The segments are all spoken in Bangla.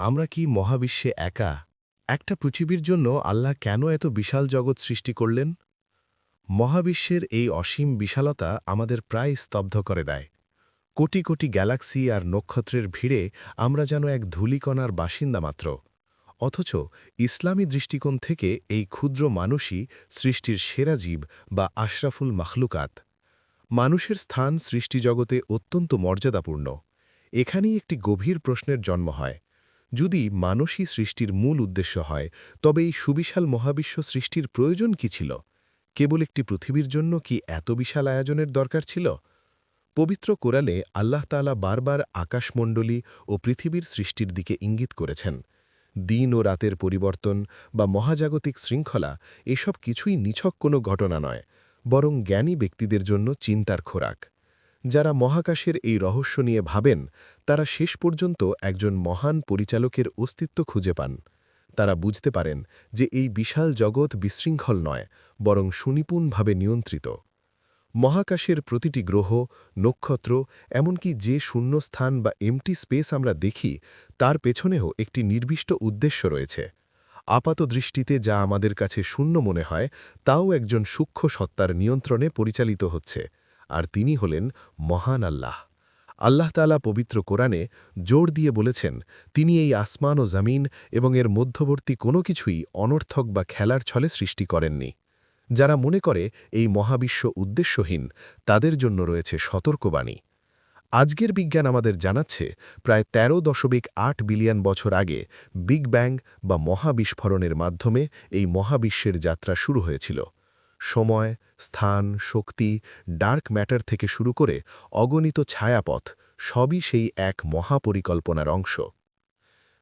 আমরা কি মহাবিশ্বে একা? একটা পৃথিবীর জন্য আল্লাহ কেন এত বিশাল জগৎ সৃষ্টি করলেন? মহাবিশ্বের এই অসীম বিশালতা আমাদের প্রায় স্তব্ধ করে দেয়। কোটি কোটি গ্যালাক্সি আর নক্ষত্রের ভিড়ে আমরা যেন এক ধূলিকণার বাসিন্দা মাত্র। অথচ ইসলামী দৃষ্টিকোণ থেকে এই ক্ষুদ্র মানুষই সৃষ্টির সেরা জীব বা আশরাফুল মাখলুকাত। মানুষের স্থান সৃষ্টিজগতে অত্যন্ত মর্যাদাপূর্ণ। এখানেই একটি গভীর প্রশ্নের জন্ম হয়। যদি মানুষই সৃষ্টির মূল উদ্দেশ্য হয়, তবে এই সুবিশাল মহাবিশ্ব সৃষ্টির প্রয়োজন কি ছিল? কেবল একটি পৃথিবীর জন্য কি এত বিশাল আয়োজনের দরকার ছিল? পবিত্র কোরআনে আল্লাহ তালা বারবার আকাশমণ্ডলী ও পৃথিবীর সৃষ্টির দিকে ইঙ্গিত করেছেন। দিন ও রাতের পরিবর্তন বা মহাজাগতিক শৃঙ্খলা এসব কিছুই নিছক কোনো ঘটনা নয়, বরং জ্ঞানী ব্যক্তিদের জন্য চিন্তার খোরাক। যারা মহাকাশের এই রহস্য নিয়ে ভাবেন, তারা শেষ পর্যন্ত একজন মহান পরিচালকের অস্তিত্ব খুঁজে পান। তারা বুঝতে পারেন যে এই বিশাল জগৎ বিশৃঙ্খল নয়, বরং সুনিপুণভাবে নিয়ন্ত্রিত। মহাকাশের প্রতিটি গ্রহ, নক্ষত্র, এমনকি যে শূন্যস্থান বা এমটি স্পেস আমরা দেখি, তার পেছনেও একটি নির্দিষ্ট উদ্দেশ্য রয়েছে। আপাত দৃষ্টিতে যা আমাদের কাছে শূন্য মনে হয়, তাও একজন সূক্ষ্ম সত্তার নিয়ন্ত্রণে পরিচালিত হচ্ছে। আর তিনি হলেন মহান আল্লাহ। আল্লাহ তালা পবিত্র কোরআনে জোর দিয়ে বলেছেন, তিনি এই আসমান ও জামিন এবং এর মধ্যবর্তী কোনো কিছুই অনর্থক বা খেলার ছলে সৃষ্টি করেননি। যারা মনে করে এই মহাবিশ্ব উদ্দেশ্যহীন, তাদের জন্য রয়েছে সতর্কবাণী। আজকের বিজ্ঞান আমাদের জানাচ্ছে, প্রায় ১৩ দশমিক আট বিলিয়ন বছর আগে বিগ ব্যাং বা মহাবিস্ফোরণের মাধ্যমে এই মহাবিশ্বের যাত্রা শুরু হয়েছিল। সময়, স্থান, শক্তি, ডার্ক ম্যাটার থেকে শুরু করে অগণিত ছায়াপথ সবই সেই এক মহাপরিকল্পনার অংশ।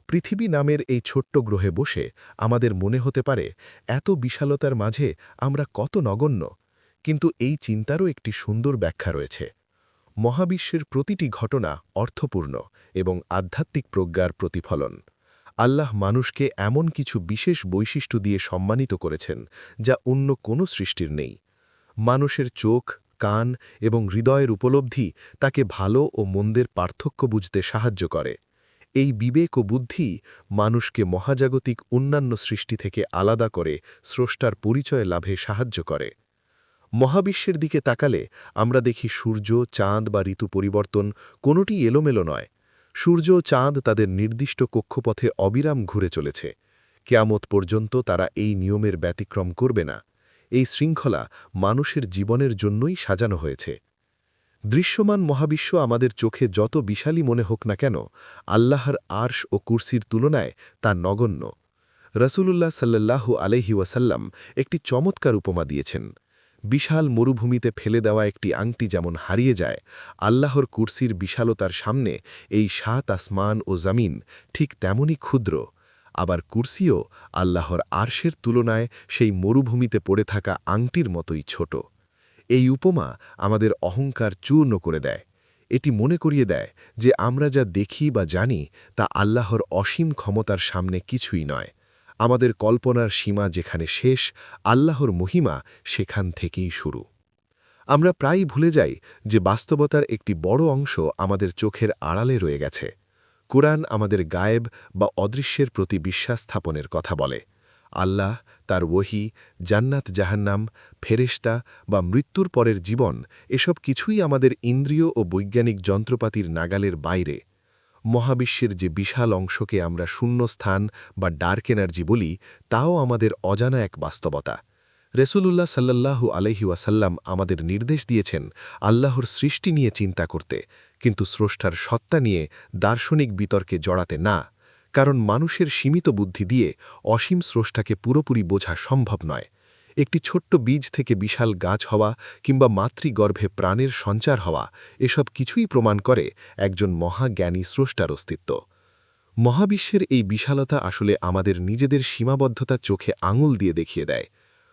পৃথিবী নামের এই ছোট্ট গ্রহে বসে আমাদের মনে হতে পারে এত বিশালতার মাঝে আমরা কত নগণ্য, কিন্তু এই চিন্তারও একটি সুন্দর ব্যাখ্যা রয়েছে। মহাবিশ্বের প্রতিটি ঘটনা অর্থপূর্ণ এবং আধ্যাত্মিক প্রজ্ঞার প্রতিফলন। আল্লাহ মানুষকে এমন কিছু বিশেষ বৈশিষ্ট্য দিয়ে সম্মানিত করেছেন, যা অন্য কোনো সৃষ্টির নেই। মানুষের চোখ, কান এবং হৃদয়ের উপলব্ধি তাকে ভালো ও মন্দের পার্থক্য বুঝতে সাহায্য করে। এই বিবেক ও বুদ্ধি মানুষকে মহাজাগতিক অন্যান্য সৃষ্টি থেকে আলাদা করে স্রষ্টার পরিচয় লাভে সাহায্য করে। মহাবিশ্বের দিকে তাকালে আমরা দেখি সূর্য, চাঁদ বা ঋতু পরিবর্তন কোনোটি এলোমেলো নয় সূর্য চাঁদ তাদের নির্দিষ্ট কক্ষপথে অবিরাম ঘুরে চলেছে। কেয়ামত পর্যন্ত তারা এই নিয়মের ব্যতিক্রম করবে না। এই শৃঙ্খলা মানুষের জীবনের জন্যই সাজানো হয়েছে। দৃশ্যমান মহাবিশ্ব আমাদের চোখে যত বিশালী মনে হোক না কেন, আল্লাহর আর্শ ও কুর্সির তুলনায় তা নগণ্য। রসুলুল্লাহ সাল্লাল্লাহু আলহি ওয়াসাল্লাম একটি চমৎকার উপমা দিয়েছেন। বিশাল মরুভূমিতে ফেলে দেওয়া একটি আংটি যেমন হারিয়ে যায়, আল্লাহর কুর্সির বিশালতার সামনে এই সাত আসমান ও জামিন ঠিক তেমনই ক্ষুদ্র। আবার কুর্সিও আল্লাহর আর্শের তুলনায় সেই মরুভূমিতে পড়ে থাকা আংটির মতোই ছোট। এই উপমা আমাদের অহংকার চূর্ণ করে দেয়। এটি মনে করিয়ে দেয় যে আমরা যা দেখি বা জানি তা আল্লাহর অসীম ক্ষমতার সামনে কিছুই নয়। আমাদের কল্পনার সীমা যেখানে শেষ, আল্লাহর মহিমা সেখান থেকেই শুরু। আমরা প্রায়ই ভুলে যাই যে বাস্তবতার একটি বড় অংশ আমাদের চোখের আড়ালে রয়ে গেছে। কোরআন আমাদের গায়েব বা অদৃশ্যের প্রতি বিশ্বাস স্থাপনের কথা বলে। আল্লাহ তার ওহি, জান্নাত জাহান্নাম ফেরেস্তা বা মৃত্যুর পরের জীবন এসব কিছুই আমাদের ইন্দ্রিয় ও বৈজ্ঞানিক যন্ত্রপাতির নাগালের বাইরে মহাবিশ্বের যে বিশাল অংশকে আমরা শূন্য স্থান বা ডার্ক এনার্জি বলি, তাও আমাদের অজানা এক বাস্তবতা। রেসুলুল্লাহ সাল্লাল্লাহু আলহি আমাদের নির্দেশ দিয়েছেন আল্লাহর সৃষ্টি নিয়ে চিন্তা করতে, কিন্তু স্রষ্টার সত্তা নিয়ে দার্শনিক বিতর্কে জড়াতে না, কারণ মানুষের সীমিত বুদ্ধি দিয়ে অসীম স্রষ্টাকে পুরোপুরি বোঝা সম্ভব নয়। একটি ছোট্ট বীজ থেকে বিশাল গাছ হওয়া কিংবা মাতৃগর্ভে প্রাণের সঞ্চার হওয়া, এসব কিছুই প্রমাণ করে একজন মহাজ্ঞানী স্রষ্টার অস্তিত্ব। মহাবিশ্বের এই বিশালতা আসলে আমাদের নিজেদের সীমাবদ্ধতা চোখে আঙুল দিয়ে দেখিয়ে দেয়।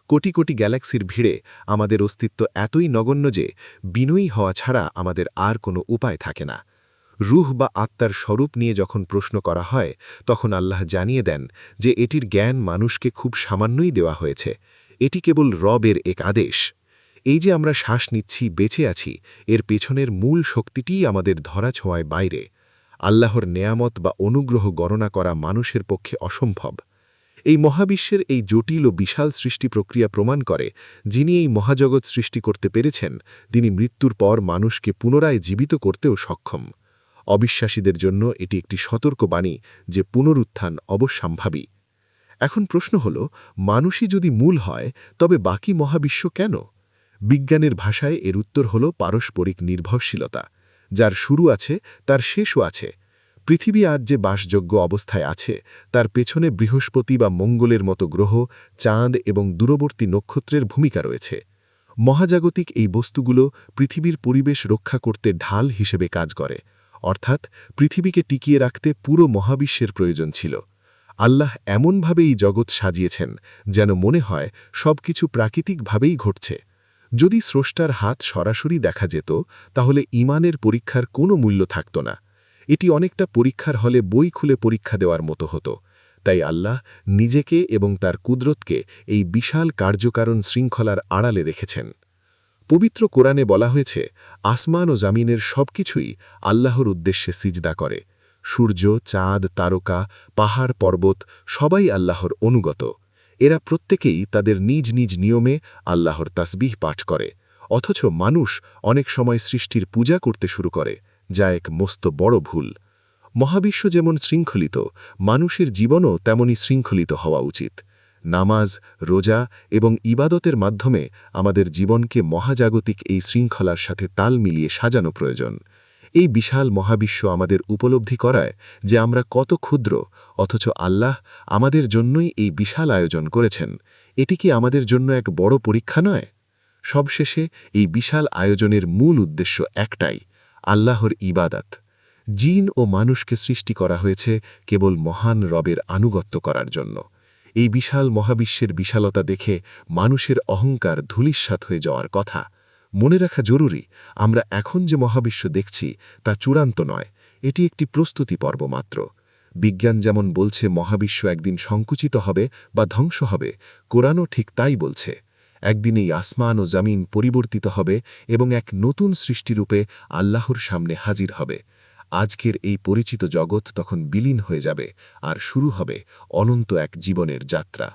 কোটি কোটি গ্যালাক্সির ভিড়ে আমাদের অস্তিত্ব এতই নগণ্য যে বিনয়ী হওয়া ছাড়া আমাদের আর কোনো উপায় থাকে না। রুহ বা আত্মার স্বরূপ নিয়ে যখন প্রশ্ন করা হয়, তখন আল্লাহ জানিয়ে দেন যে এটির জ্ঞান মানুষকে খুব সামান্যই দেওয়া হয়েছে। এটি কেবল রবের এক আদেশ। এই যে আমরা শ্বাস নিচ্ছি, বেঁচে আছি, এর পেছনের মূল শক্তিটিই আমাদের ধরা ছোঁয়ায় বাইরে। আল্লাহর নেয়ামত বা অনুগ্রহ গণনা করা মানুষের পক্ষে অসম্ভব। এই মহাবিশ্বের এই জটিল ও বিশাল সৃষ্টি প্রক্রিয়া প্রমাণ করে, যিনি এই মহাজগৎ সৃষ্টি করতে পেরেছেন, তিনি মৃত্যুর পর মানুষকে পুনরায় জীবিত করতেও সক্ষম। অবিশ্বাসীদের জন্য এটি একটি সতর্ক বাণী যে পুনরুত্থান অবশ্যম্ভাবী। এখন প্রশ্ন হল, মানুষই যদি মূল হয়, তবে বাকি মহাবিশ্ব কেন? বিজ্ঞানের ভাষায় এর উত্তর হল পারস্পরিক নির্ভরশীলতা, যার শুরু আছে, তার শেষও আছে। পৃথিবী আজ যে বাসযোগ্য অবস্থায় আছে, তার পেছনে বৃহস্পতি বা মঙ্গলের মতো গ্রহ, চাঁদ এবং দূরবর্তী নক্ষত্রের ভূমিকা রয়েছে। মহাজাগতিক এই বস্তুগুলো পৃথিবীর পরিবেশ রক্ষা করতে ঢাল হিসেবে কাজ করে, অর্থাৎ পৃথিবীকে টিকিয়ে রাখতে পুরো মহাবিশ্বের প্রয়োজন ছিল। আল্লাহ এমনভাবে এই জগৎ সাজিয়েছেন যেন মনে হয় সবকিছু প্রাকৃতিকভাবেই ঘটছে। যদি স্রষ্টার হাত সরাসরি দেখা যেত, তাহলে ইমানের পরীক্ষার কোনো মূল্য থাকত না। এটি অনেকটা পরীক্ষার হলে বই খুলে পরীক্ষা দেওয়ার মতো হতো। তাই আল্লাহ নিজেকে এবং তার কুদরতকে এই বিশাল কার্যকারণ শৃঙ্খলার আড়ালে রেখেছেন। পবিত্র কোরআনে বলা হয়েছে, আসমান ও জামিনের সবকিছুই আল্লাহর উদ্দেশ্যে সিজদা করে। সূর্য, চাঁদ, তারকা, পাহাড়, পর্বত সবাই আল্লাহর অনুগত। এরা প্রত্যেকেই তাদের নিজ নিজ নিয়মে আল্লাহর তাসবিহ পাঠ করে। অথচ মানুষ অনেক সময় সৃষ্টির পূজা করতে শুরু করে, যা এক মস্ত বড় ভুল। মহাবিশ্ব যেমন শৃঙ্খলিত, মানুষের জীবনও তেমনই শৃঙ্খলিত হওয়া উচিত। নামাজ, রোজা এবং ইবাদতের মাধ্যমে আমাদের জীবনকে মহাজাগতিক এই শৃঙ্খলার সাথে তাল মিলিয়ে সাজানো প্রয়োজন। এই বিশাল মহাবিশ্ব আমাদের উপলব্ধি করায় যে আমরা কত ক্ষুদ্র, অথচ আল্লাহ আমাদের জন্যই এই বিশাল আয়োজন করেছেন। এটি কি আমাদের জন্য এক বড় পরীক্ষা নয়? সবশেষে এই বিশাল আয়োজনের মূল উদ্দেশ্য একটাই, আল্লাহর ইবাদাত। জিন ও মানুষকে সৃষ্টি করা হয়েছে কেবল মহান রবের আনুগত্য করার জন্য। এই বিশাল মহাবিশ্বের বিশালতা দেখে মানুষের অহংকার ধুলিস্বাত হয়ে যাওয়ার কথা। মনে রাখা জরুরি, আমরা এখন যে মহাবিশ্ব দেখছি তা চূড়ান্ত নয়, এটি একটি প্রস্তুতি পর্ব মাত্র। বিজ্ঞান যেমন বলছে মহাবিশ্ব একদিন সংকুচিত হবে বা ধ্বংস হবে, কোরআনও ঠিক তাই বলছে। একদিন এই আসমান ও জামিন পরিবর্তিত হবে এবং এক নতুন সৃষ্টিরূপে আল্লাহর সামনে হাজির হবে। আজকের এই পরিচিত জগৎ তখন বিলীন হয়ে যাবে আর শুরু হবে অনন্ত এক জীবনের যাত্রা।